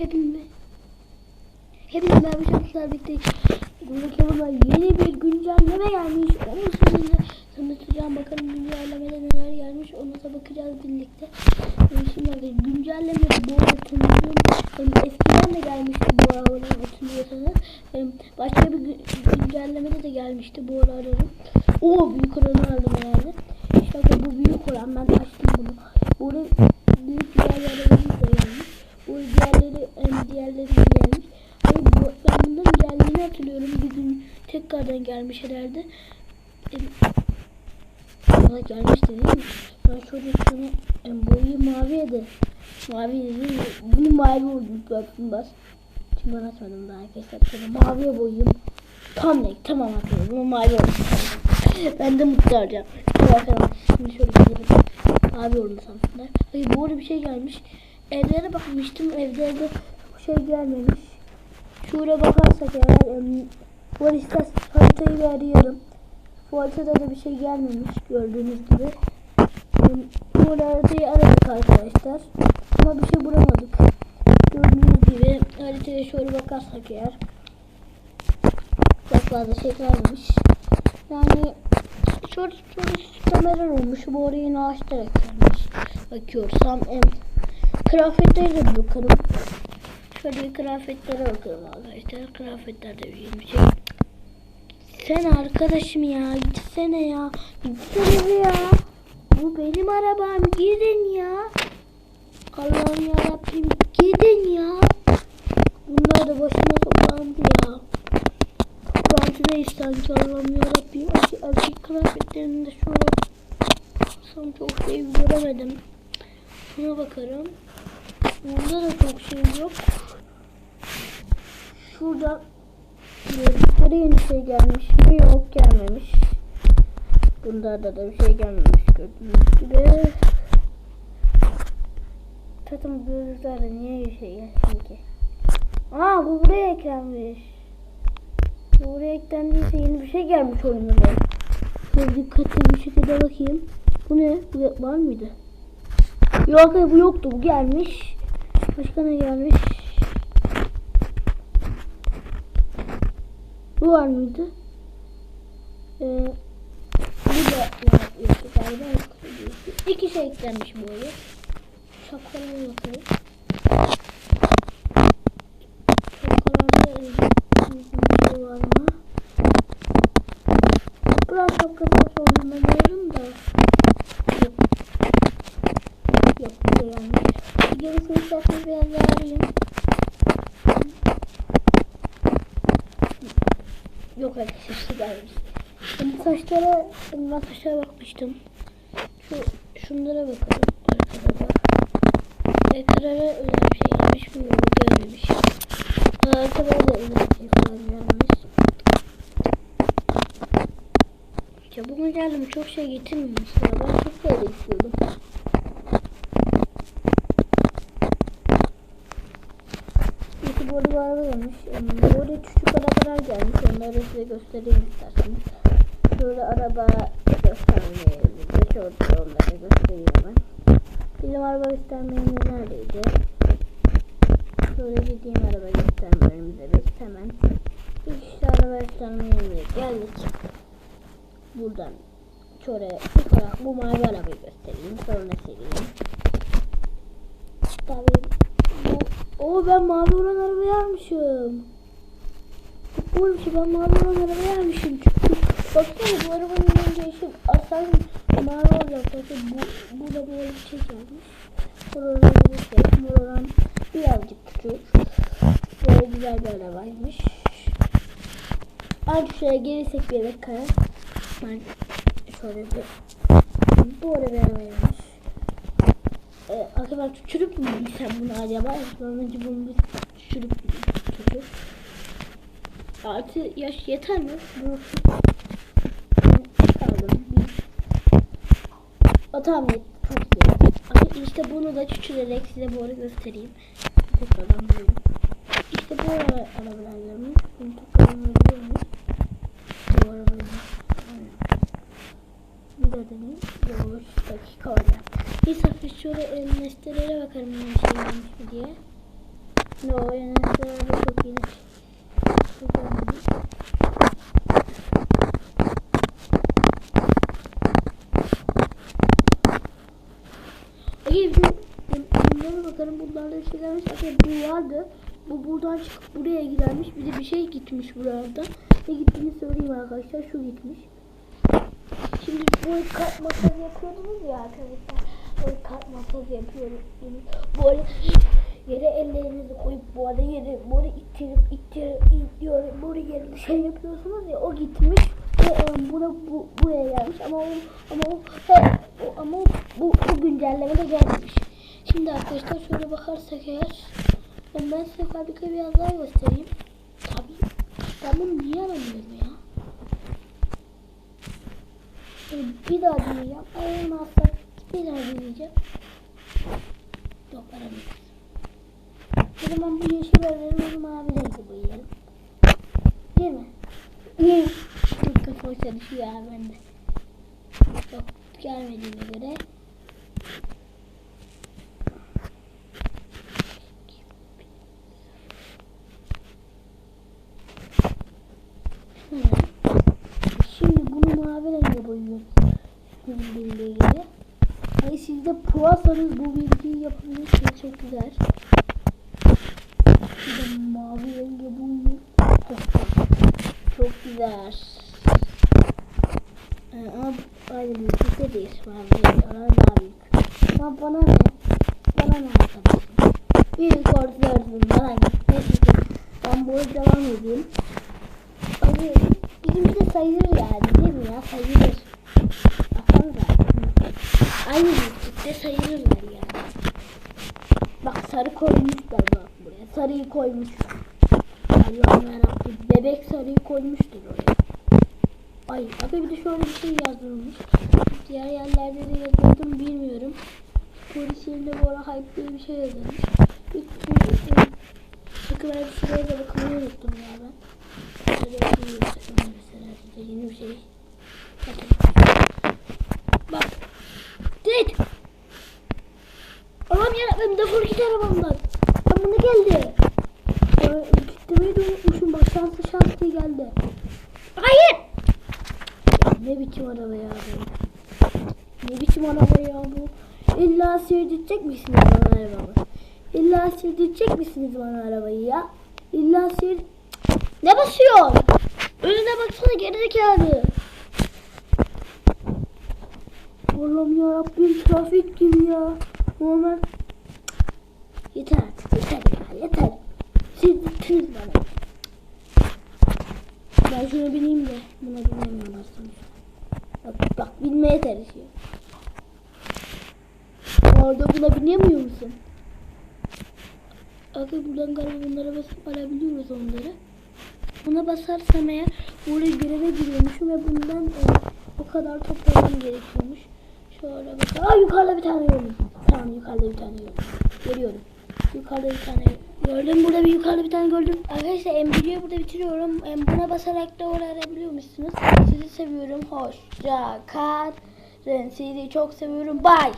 Hepimiz Hepinize merhaba şanslar birlikte Bakalım yeni bir güncelleme gelmiş. Onu sizinle tanıtacağım. Bakalım güncellemede neler gelmiş Ona da bakacağız birlikte. Ee, Şimdi arkadaşlar güncelleme bu arada tanıdığım em, Eskiden de gelmişti bu arada hatırlıyorsanız. Başka bir gü- güncellemede de gelmişti bu ara ararım Oo büyük oranı aldım herhalde İşte bakın bu büyük oran ben açtım bunu Burada büyük güzel yerlerimiz de gelmiş bu diğerleri hem diğerleri de gelmiş. Hayır, bu, ben bunların geldiğini hatırlıyorum. Bir gün tekrardan gelmiş herhalde. Valla gelmişti değil mi? Ben şöyle şunu boyu maviye de mavi dedim. Bunu mavi gördüm bas. Şimdi ben açmadım daha arkadaşlar. Şöyle maviye boyayım. Tam renk tamam arkadaşlar. Bunu mavi olmuş. ben de mutlu olacağım. Şimdi bakalım. Şimdi şöyle gidelim. Mavi oldu sanırlar. Hayır bu arada bir şey gelmiş. Evlere bakmıştım. Evlerde bir şey gelmemiş. Şuraya bakarsak eğer bu arada haritayı bir arayalım. Bu haritada da bir şey gelmemiş gördüğünüz gibi. Bu haritayı aradık arkadaşlar. Ama bir şey bulamadık. Gördüğünüz gibi haritaya şöyle bakarsak eğer çok fazla şey kalmamış. Yani şöyle şöyle kameralar olmuş. Bu oraya yine ağaçlar eklenmiş. Bakıyorsam em, kıyafetlere de bakalım. Şöyle kıyafetlere bakalım arkadaşlar. Kıyafetlerde bir şey. Sen arkadaşım ya gitsene ya. Gitsene ya. Bu benim arabam gidin ya. Allah'ım yarabbim gidin ya. Bunlar da başıma toplandı ya. Toplantıdayız sanki Allah'ım yarabbim. Erkek, erkek kıyafetlerinde şöyle baksam çok şey göremedim. Şuna bakarım. Burada da çok şey yok. Şurada Şurada yeni şey gelmiş mi? Yok gelmemiş. Bunda da, bir şey gelmemiş gördüğünüz gibi. Zaten gözlerde niye bir şey gelsin ki? Aa bu buraya eklenmiş. Bu buraya eklendiyse yeni bir şey gelmiş oyuna da. Şöyle dikkatli bir şekilde bakayım. Bu ne? Bu var mıydı? Yok hayır, bu yoktu. Bu gelmiş. Başka ne gelmiş? Bu var mıydı? Ee, bu da var, yoktu galiba. İki şey eklenmiş bu arada. Şapkalara bakalım. Şapkalarda bir şey var mı? Biraz şapkası sorununda gördüm da. Yok. Yok bu yanlış. Gerisini isterseniz biraz daha arayayım. Yok arkadaşlar şey gelmiş. Şimdi saçlara, ben saçlara bakmıştım. Şu, şunlara bakalım. Arkada da. Ekrana öyle bir şey gelmiş mi? Yok gelmemiş. Arkada da öyle bir şey falan gelmemiş. Ya bugün geldim çok şey getirmemiş ya. Ben çok şey istiyordum. Yani böyle küçük arabalar gelmiş. Onları size göstereyim isterseniz. Böyle araba göstermeyelim. Şöyle onları göstereyim hemen. Bizim araba göstermeyimiz neredeydi? Şöyle gideyim araba göstermelerimize biz hemen. İlk işte araba göstermeyimize geldik. Buradan şöyle bu mavi arabayı göstereyim. Sonra sileyim. Tabii bu o ben mavi olan arabayı almışım. Oğlum ki ben mavi olan arabayı almışım. Baksana bu arabanın rengi yeşil. Aslan mavi olacak. Zaten bu, bu da böyle bir şey gelmiş. Buradan bir şey. Buradan birazcık küçük. Böyle güzel bir arabaymış. Artık şöyle gelirsek bir dakika. Ben şöyle bir bu arabayı arabaymış. Ee, acaba çürük mü sen bunu acaba? Ben önce bunu bir çürük çürük. Artı yaş yeter mi? Bu aldım. O tamam. Ama işte bunu da küçülerek size bu arada göstereyim. Tekrardan böyle. İşte bu ara arabalar gelmiş. Bunu tekrardan alıyormuş. Bu arabayı. Bir de deneyim. Yok, dakika olacak. Sefer şöyle nesnelere bakarım ne şey gelmiş mi diye. Yani şöyle çok iyi. Çok önemli. Ege bunlara bakalım bunlarda bir şey gelmiş. Zaten bu vardı. Bu buradan çıkıp buraya gidermiş. Bir de bir şey gitmiş buradan. Ne gittiğini söyleyeyim arkadaşlar. Şu gitmiş. Şimdi bu kalp masaj yapıyordunuz ya arkadaşlar. Böyle masaj yapıyorum. Arada yere ellerinizi koyup bu arada yere böyle ittirip ittirip itliyorum. Böyle yere şey yapıyorsunuz ya o gitmiş. Ve e, buna bu buraya gelmiş ama o ama o, he, o ama o, bu, bu güncelleme de gelmemiş. Şimdi arkadaşlar şöyle bakarsak eğer ben, ben size fabrika biraz daha göstereyim. Tabii. Ben bunu niye alamıyorum ya? Ee, Bir daha deneyeceğim. Aramazsa bir daha deneyeceğim. Yok aramayacağız. O zaman bu yeşil verelim, o zaman mavi rengi boyayalım. Değil mi? İyi. Çok kafa çalışıyor ya bende. Çok gelmediğine göre. Şimdi bunu mavi renge boyuyoruz. Bildiğiyle ilgili. Hani siz de puarsanız bu bilgiyi yapabilirsiniz. Çok güzel. Güzel. Ee, ama aynı büyüklükte değil. Renge olan daha büyük. Ama bana ne? Bana ne arkadaşlar? Büyük ortalırsın bana ne? Neyse ben böyle devam edeyim. Abi bizimki de sayılır yani değil mi ya? Sayılır. Baksanıza. Aynı büyüklükte sayılırlar yani. Bak sarı koymuşlar bak buraya. Sarıyı koymuş. Allah'ım yarabbim. Bebek sarıyı koymuştur oraya. Ay abi bir de şöyle bir şey yazılmış. Diğer yerlerde de yazıldım bilmiyorum. Polis yerinde bu ara hype diye bir şey yazılmış. İlk Bakın ben şuraya da bakmayı unuttum ya ben. Şöyle bir şey mesela yeni bir şey. Bakın. Bak. Dit. Allah'ım yarabbim defol git arabamdan. Ben bunu geldi. Ee, Kitlemeyi de unutmuşum bak şanslı şans diye geldi. Hayır. Ne biçim araba ya bu? Ne biçim araba ya bu? İlla sürdürecek misiniz bana arabamı? İlla sürdürecek misiniz bana arabayı ya? İlla sür... Ne basıyor? Önüne baksana gerizekalı. Allah'ım yarabbim trafik gibi ya. Normal. Yeter artık yeter ya yeter. Siz bittiniz bana. Ben şuna bineyim de buna binemiyorum aslında. Bak bak binmeye çalışıyor. Orada buna binemiyor musun? Bakın buradan galiba bunlara basıp alabiliyoruz onları. Buna basarsam eğer buraya göreve giriyormuşum ve bundan e, o kadar toplamam gerekiyormuş. Şöyle bakın. Aa yukarıda bir tane gördüm. Tamam yukarıda bir tane gördüm. Görüyorum. Yukarıda bir tane gördüm. Burada bir yukarıda bir tane gördüm. Arkadaşlar em videoyu burada bitiriyorum. Buna basarak da oraya arayabiliyormuşsunuz. Sizi seviyorum. Hoşça kalın. Sizi çok seviyorum. Bye.